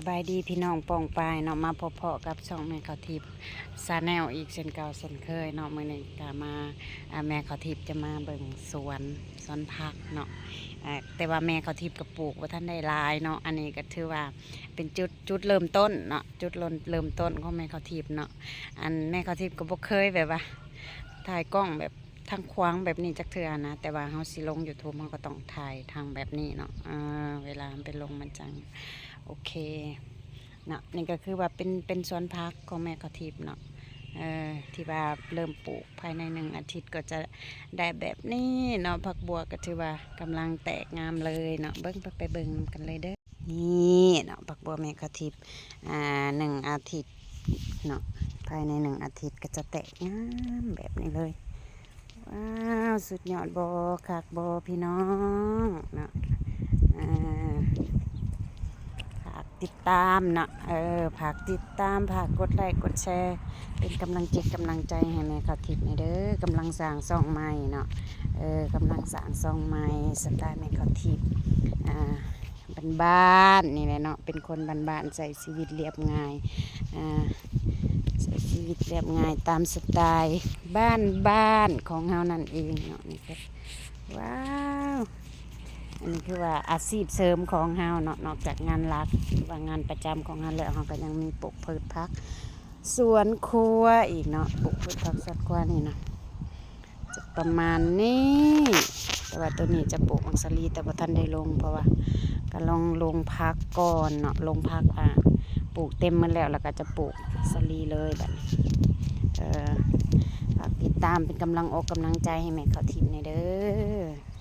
สบายดีพี่น้องปองปายเนาะมาพบๆกับช่องแม่เขาทิพย์ซาแนลอีกเช่นเก่าเช่นเคยเนาะมื้อนี้ก็มาอ่าแม่เขาทิพย์จะมาเบิ่งสวนสวนผักเนาะแต่ว่าแม่เขาทิพย์ก็ปลูกว่าท่านได้ลายเนาะอันนี้ก็ถือว่าเป็นจุดจุดเริ่มต้นเนาะจุดเริ่มต้นของแม่เขาทิพย์เนาะอันแม่เขาทิพย์ก็บ่เคยแบบว่าถ่ายกล้องแบบทางควางแบบนี้จักเทือนะ แต่ว่าเฮาสิลง YouTube มันก็ต้องถ่ายทางแบบนี้เนาะเวลาเป็นลงมันจัง โอเคเนาะนี่ก็คือว่าเป็นเป็นสวนพักของแม่เขาทิพย์เนาะเออที่ว่าเริ่มปลูกภายในหนึ่งอาทิตย์ก็จะได้แบบนี้เนาะผักบัวก็ถือว่ากำลังแตกงามเลยเนาะเบิ้งไปไปเบิ้งกันเลยเด้อนี่เนาะผักบัวแม่เขาทิพย์อ่าหนึ่งอาทิตย์เนาะภายในหนึ่งอาทิตย์ก็จะแตกงามแบบนี้เลยว้าวสุดยอดบอคักบอพี่น้องเนาะอ่า ฝาก ตามนะเออฝากติดตามฝากกดไลค์กดแชร์ เป็นกำลังจิตกำลังใจให้แม่ข่าทิพย์ในเด้อกำลังสร้างซองใหม่เนาะเออกำลังสร้างซองใหม่สไตล์แม่ข่าทิพย์อ่าบ้านๆนี่แหละเนาะเป็นคนบ้านๆใส่ชีวิตเรียบง่ายอ่าใส่ชีวิตเรียบง่ายตามสไตล์บ้านบ้านๆของเฮานั่นเองเนาะนี่ก็ว้าว อันนี้คือว่าอาชีพเสริมของเฮาเนาะนอกจากงานหลักว่างานประจำของเฮาแล้วเฮาก็ยังมีปลูกพืชพักสวนครัวอีกเนาะปลูกพืชพักสวนครัวนี่เนาะจะประมาณนี้ แต่ว่าตัวนี้จะปลูกมังสลีแต่ว่าท่านได้ลงเพราะว่าก็ลองลงพักก่อนเนาะลงพักอะปลูกเต็มมันแล้วแล้วก็จะปลูกสลีเลยแบบนี้เออติดตามเป็นกำลังอกกำลังใจให้แม่เขาทิพย์ในเด้อ